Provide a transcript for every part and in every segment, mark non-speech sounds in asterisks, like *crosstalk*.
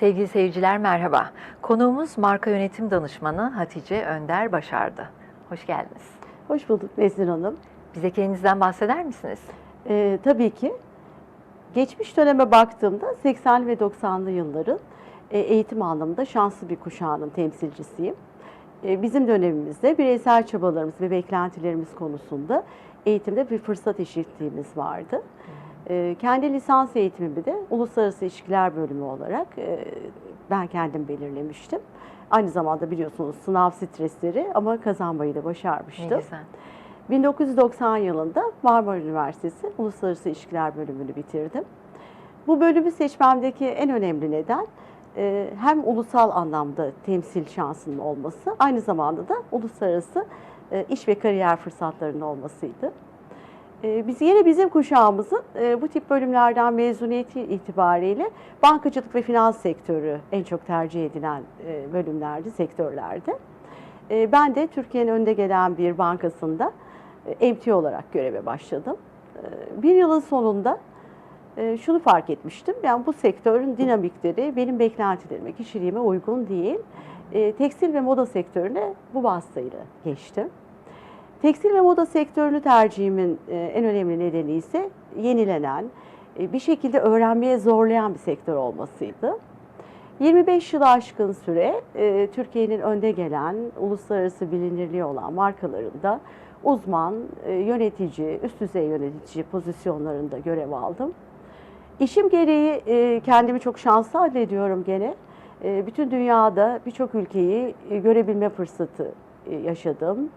Sevgili seyirciler merhaba. Konuğumuz marka yönetim danışmanı Hatice Önder Başardı. Hoş geldiniz. Hoş bulduk Nesrin Hanım. Bize kendinizden bahseder misiniz? Ee, tabii ki. Geçmiş döneme baktığımda 80'li ve 90'lı yılların e, eğitim anlamında şanslı bir kuşağının temsilcisiyim. E, bizim dönemimizde bireysel çabalarımız ve beklentilerimiz konusunda eğitimde bir fırsat eşitliğimiz vardı. E, kendi lisans eğitimimi de Uluslararası İlişkiler Bölümü olarak e, ben kendim belirlemiştim. Aynı zamanda biliyorsunuz sınav stresleri ama kazanmayı da Ne başarmıştım. güzel. 1990 yılında Marmara Üniversitesi Uluslararası İlişkiler bölümünü bitirdim. Bu bölümü seçmemdeki en önemli neden e, hem ulusal anlamda temsil şansının olması, aynı zamanda da uluslararası e, iş ve kariyer fırsatlarının olmasıydı. E, Biz yine bizim kuşağımızın e, bu tip bölümlerden mezuniyeti itibariyle bankacılık ve finans sektörü en çok tercih edilen e, bölümlerdi, sektörlerdi. E, Ben de Türkiye'nin önde gelen bir bankasında MT olarak göreve başladım. Bir yılın sonunda şunu fark etmiştim. Yani bu sektörün dinamikleri benim beklentilerime, kişiliğime uygun değil. Tekstil ve moda sektörüne bu vasıtayla geçtim. Tekstil ve moda sektörünü tercihimin e, en önemli nedeni ise yenilenen, e, bir şekilde öğrenmeye zorlayan bir sektör olmasıydı. 25 yılı aşkın süre e, Türkiye'nin önde gelen, uluslararası bilinirliği olan markalarında uzman, yönetici, üst düzey yönetici pozisyonlarında görev aldım. İşim gereği kendimi çok şanslı addediyorum gene. Bütün dünyada birçok ülkeyi görebilme fırsatı yaşadım.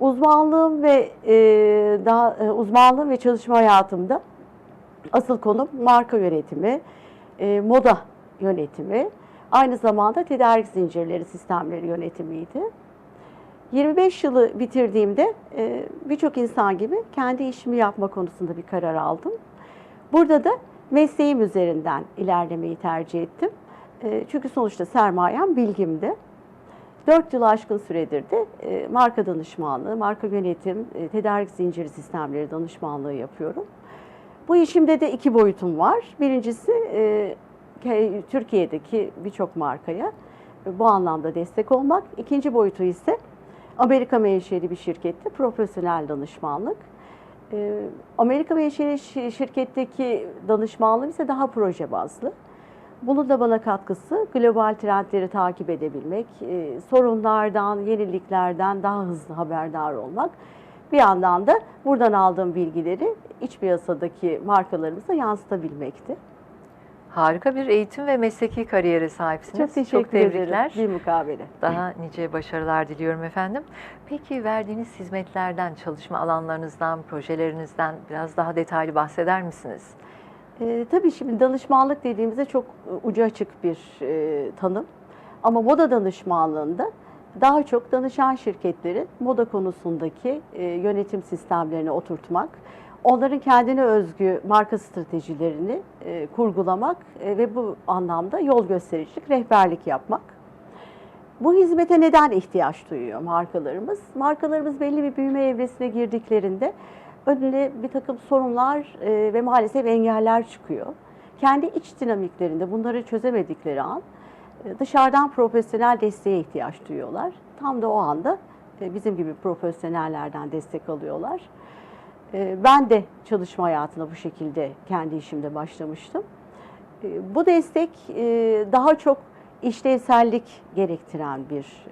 Uzmanlığım ve e, daha e, uzmanlığım ve çalışma hayatımda asıl konum marka yönetimi, e, moda yönetimi, aynı zamanda tedarik zincirleri sistemleri yönetimiydi. 25 yılı bitirdiğimde e, birçok insan gibi kendi işimi yapma konusunda bir karar aldım. Burada da mesleğim üzerinden ilerlemeyi tercih ettim. E, Çünkü sonuçta sermayem bilgimdi. 4 yıl aşkın süredir de e, marka danışmanlığı, marka yönetim, e, tedarik zinciri sistemleri danışmanlığı yapıyorum. Bu işimde de iki boyutum var. Birincisi e, Türkiye'deki birçok markaya e, bu anlamda destek olmak. İkinci boyutu ise Amerika menşeli bir şirkette profesyonel danışmanlık. E, Amerika menşeli şi- şirketteki danışmanlığım ise daha proje bazlı. Bunun da bana katkısı global trendleri takip edebilmek, e, sorunlardan, yeniliklerden daha hızlı haberdar olmak. Bir yandan da buradan aldığım bilgileri iç piyasadaki markalarımıza yansıtabilmekti. Harika bir eğitim ve mesleki kariyere sahipsiniz. Çok teşekkür tebrikler. ederim. Bir mukabele. Daha nice başarılar diliyorum efendim. Peki verdiğiniz hizmetlerden, çalışma alanlarınızdan, projelerinizden biraz daha detaylı bahseder misiniz? E, tabii şimdi danışmanlık dediğimizde çok e, ucu açık bir e, tanım. Ama moda danışmanlığında daha çok danışan şirketlerin moda konusundaki e, yönetim sistemlerini oturtmak, onların kendine özgü marka stratejilerini e, kurgulamak e, ve bu anlamda yol göstericilik, rehberlik yapmak. Bu hizmete neden ihtiyaç duyuyor markalarımız? Markalarımız belli bir büyüme evresine girdiklerinde önüne bir takım sorunlar e, ve maalesef engeller çıkıyor. Kendi iç dinamiklerinde bunları çözemedikleri an e, dışarıdan profesyonel desteğe ihtiyaç duyuyorlar. Tam da o anda e, bizim gibi profesyonellerden destek alıyorlar. Ben de çalışma hayatına bu şekilde kendi işimde başlamıştım. Bu destek daha çok işlevsellik gerektiren bir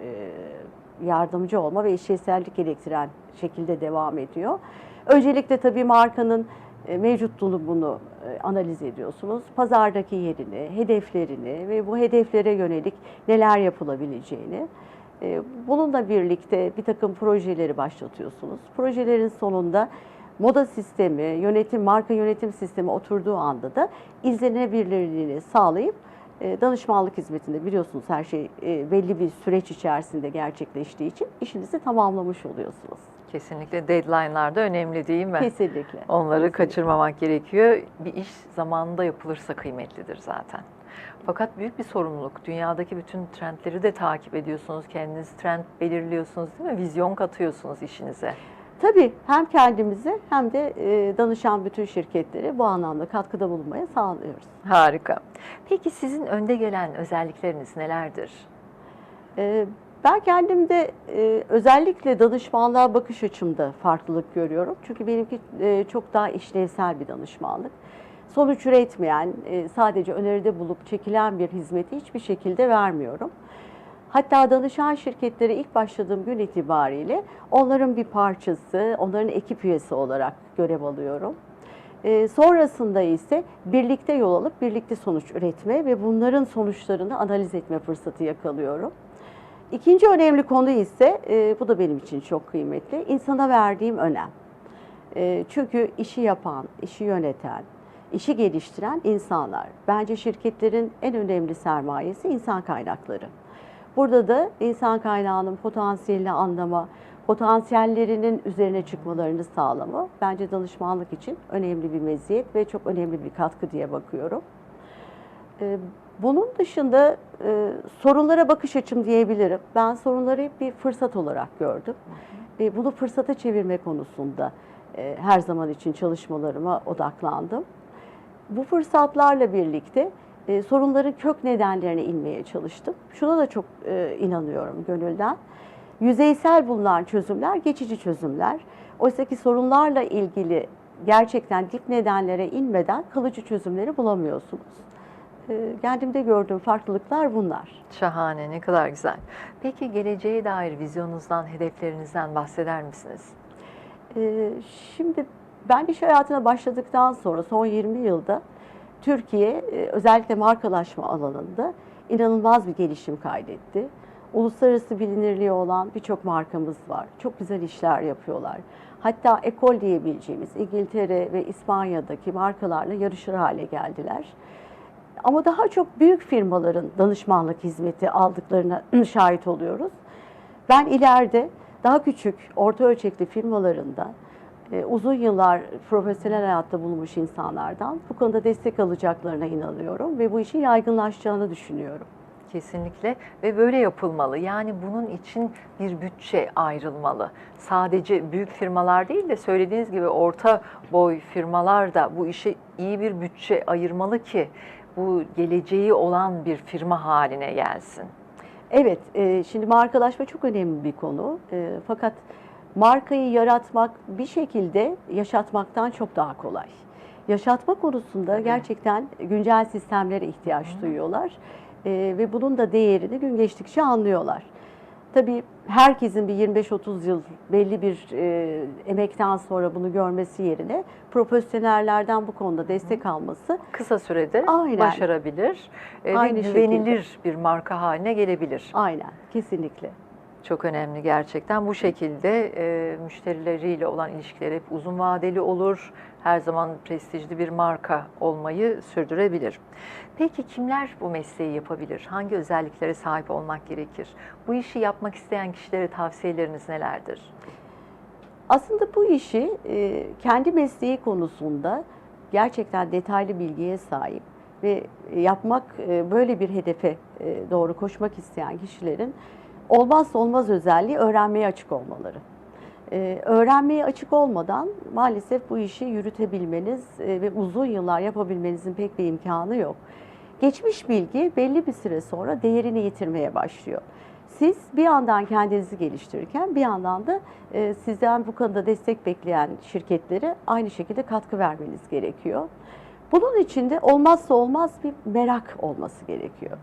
yardımcı olma ve işlevsellik gerektiren şekilde devam ediyor. Öncelikle tabii markanın e, mevcut durumunu e, analiz ediyorsunuz. Pazardaki yerini, hedeflerini ve bu hedeflere yönelik neler yapılabileceğini. e, Bununla birlikte bir takım projeleri başlatıyorsunuz. Projelerin sonunda moda sistemi, yönetim, marka yönetim sistemi oturduğu anda da izlenebilirliğini sağlayıp danışmanlık hizmetinde biliyorsunuz her şey e, belli bir süreç içerisinde gerçekleştiği için işinizi tamamlamış oluyorsunuz. Kesinlikle deadline'lar da önemli değil mi? Kesinlikle. Onları Kesinlikle. kaçırmamak gerekiyor. Bir iş zamanında yapılırsa kıymetlidir zaten. Fakat büyük bir sorumluluk. Dünyadaki bütün trendleri de takip ediyorsunuz. Kendiniz trend belirliyorsunuz değil mi? Vizyon katıyorsunuz işinize. Tabii hem kendimize hem de e, danışan bütün şirketlere bu anlamda katkıda bulunmaya sağlıyoruz. Harika. Peki sizin önde gelen özellikleriniz nelerdir? E, ben kendimde e, özellikle danışmanlığa bakış açımda farklılık görüyorum. Çünkü benimki çok daha işlevsel bir danışmanlık. Sonuç üretmeyen, sadece öneride bulup çekilen bir hizmeti hiçbir şekilde vermiyorum. Hatta danışan şirketlere ilk başladığım gün itibariyle onların bir parçası, onların ekip üyesi olarak görev alıyorum. E, sonrasında ise birlikte yol alıp birlikte sonuç üretme ve bunların sonuçlarını analiz etme fırsatı yakalıyorum. İkinci önemli konu ise, e, bu da benim için çok kıymetli, insana verdiğim önem. E, çünkü işi yapan, işi yöneten, işi geliştiren insanlar. Bence şirketlerin en önemli sermayesi insan kaynakları. Burada da insan kaynağının potansiyelini anlama, potansiyellerinin üzerine çıkmalarını sağlama bence danışmanlık için önemli bir meziyet ve çok önemli bir katkı diye bakıyorum. Ee, Bunun dışında e, sorunlara bakış açım diyebilirim. Ben sorunları hep bir fırsat olarak gördüm. Ve bunu fırsata çevirme konusunda e, her zaman için çalışmalarıma odaklandım. Bu fırsatlarla birlikte e, sorunların kök nedenlerine inmeye çalıştım. Şuna da çok e, inanıyorum gönülden. Yüzeysel bulunan çözümler geçici çözümler. Oysa ki sorunlarla ilgili gerçekten dip nedenlere inmeden kalıcı çözümleri bulamıyorsunuz. E, kendimde gördüğüm farklılıklar bunlar. Şahane, ne kadar güzel. Peki geleceğe dair vizyonunuzdan, hedeflerinizden bahseder misiniz? Ee, Şimdi ben iş hayatına başladıktan sonra son 20 yılda Türkiye e, özellikle markalaşma alanında inanılmaz bir gelişim kaydetti. Uluslararası bilinirliği olan birçok markamız var. Çok güzel işler yapıyorlar. Hatta ekol diyebileceğimiz İngiltere ve İspanya'daki markalarla yarışır hale geldiler. Ama daha çok büyük firmaların danışmanlık hizmeti aldıklarına *clears throat* şahit oluyoruz. Ben ileride daha küçük, orta ölçekli firmalarında uzun yıllar profesyonel hayatta bulunmuş insanlardan bu konuda destek alacaklarına inanıyorum ve bu işin yaygınlaşacağını düşünüyorum. Kesinlikle ve böyle yapılmalı. Yani bunun için bir bütçe ayrılmalı. Sadece büyük firmalar değil de söylediğiniz gibi orta boy firmalar da bu işe iyi bir bütçe ayırmalı ki bu geleceği olan bir firma haline gelsin. Evet, e, şimdi markalaşma çok önemli bir konu. E, fakat markayı yaratmak bir şekilde yaşatmaktan çok daha kolay. Yaşatma konusunda gerçekten güncel sistemlere ihtiyaç duyuyorlar E, ve bunun da değerini gün geçtikçe anlıyorlar. Tabii herkesin bir 25-30 yıl belli bir e, emekten sonra bunu görmesi yerine profesyonellerden bu konuda destek alması Kısa sürede Aynen. başarabilir e, Aynı ve şekilde. güvenilir bir marka haline gelebilir. aynen kesinlikle. Çok önemli gerçekten. Bu şekilde e, müşterileriyle olan ilişkileri hep uzun vadeli olur. Her zaman prestijli bir marka olmayı sürdürebilir. Peki kimler bu mesleği yapabilir? Hangi özelliklere sahip olmak gerekir? Bu işi yapmak isteyen kişilere tavsiyeleriniz nelerdir? Aslında bu işi e, kendi mesleği konusunda gerçekten detaylı bilgiye sahip ve yapmak e, böyle bir hedefe e, doğru koşmak isteyen kişilerin olmazsa olmaz özelliği öğrenmeye açık olmaları. E, öğrenmeye açık olmadan maalesef bu işi yürütebilmeniz e, ve uzun yıllar yapabilmenizin pek bir imkanı yok. Geçmiş bilgi belli bir süre sonra değerini yitirmeye başlıyor. Siz bir yandan kendinizi geliştirirken bir yandan da e, sizden bu konuda destek bekleyen şirketlere aynı şekilde katkı vermeniz gerekiyor. Bunun için de olmazsa olmaz bir merak olması gerekiyor.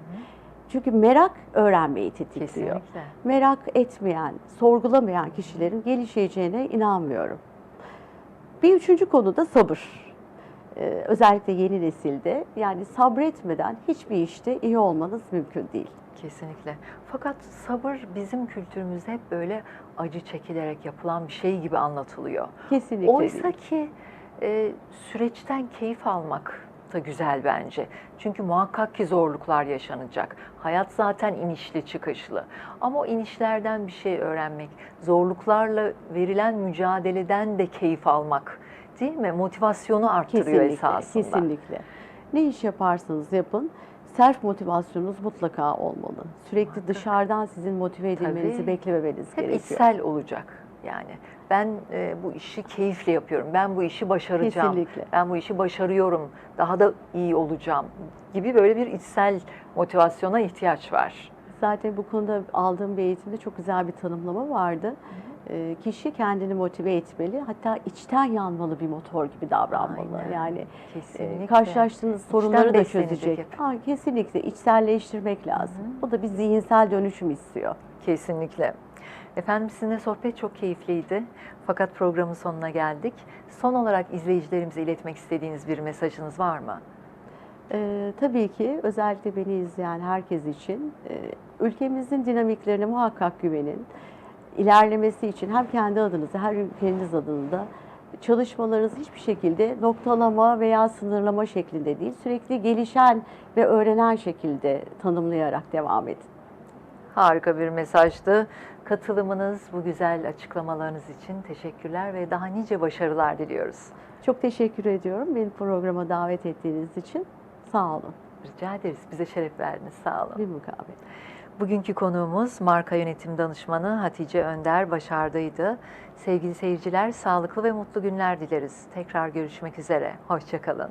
Çünkü merak öğrenmeyi tetikliyor. Kesinlikle. Merak etmeyen, sorgulamayan kişilerin gelişeceğine inanmıyorum. Bir üçüncü konu da sabır. Ee, özellikle yeni nesilde yani sabretmeden hiçbir işte iyi olmanız mümkün değil. Kesinlikle. Fakat sabır bizim kültürümüzde hep böyle acı çekilerek yapılan bir şey gibi anlatılıyor. Kesinlikle Oysa değil. ki e, süreçten keyif almak da güzel bence. Çünkü muhakkak ki zorluklar yaşanacak. Hayat zaten inişli çıkışlı. Ama o inişlerden bir şey öğrenmek, zorluklarla verilen mücadeleden de keyif almak değil mi? Motivasyonu arttırıyor Kesinlikle, esasında. kesinlikle. Ne iş yaparsanız yapın, self motivasyonunuz mutlaka olmalı. Sürekli Muhakkak. dışarıdan sizin motive edilmenizi Tabii. beklememeniz Hep gerekiyor. içsel olacak yani. Ben e, bu işi keyifle yapıyorum, ben bu işi başaracağım, Kesinlikle. ben bu işi başarıyorum, daha da iyi olacağım gibi böyle bir içsel motivasyona ihtiyaç var. Zaten bu konuda aldığım bir eğitimde çok güzel bir tanımlama vardı. Ee, kişi kendini motive etmeli, hatta içten yanmalı bir motor gibi davranmalı. Aynen. Yani e, Kesinlikle. karşılaştığınız sorunları da çözecek. hep. Ha, kesinlikle içselleştirmek lazım. O da bir zihinsel dönüşüm istiyor. Kesinlikle. Efendim sizinle sohbet çok keyifliydi. Fakat programın sonuna geldik. Son olarak izleyicilerimize iletmek istediğiniz bir mesajınız var mı? Ee, tabii ki özellikle beni izleyen herkes için e, ülkemizin dinamiklerine muhakkak güvenin. İlerlemesi için hem kendi adınıza hem ülkeniz adına da çalışmalarınız hiçbir şekilde noktalama veya sınırlama şeklinde değil, sürekli gelişen ve öğrenen şekilde tanımlayarak devam edin. Harika bir mesajdı. Katılımınız, bu güzel açıklamalarınız için teşekkürler ve daha nice başarılar diliyoruz. Çok teşekkür ediyorum beni programa davet ettiğiniz için. Sağ olun. Rica ederiz. Bize şeref verdiniz. Sağ olun. Bir mukabele. Bugünkü konuğumuz marka yönetim danışmanı Hatice Önder Başardı'ydı. Sevgili seyirciler, sağlıklı ve mutlu günler dileriz. Tekrar görüşmek üzere. Hoşçakalın.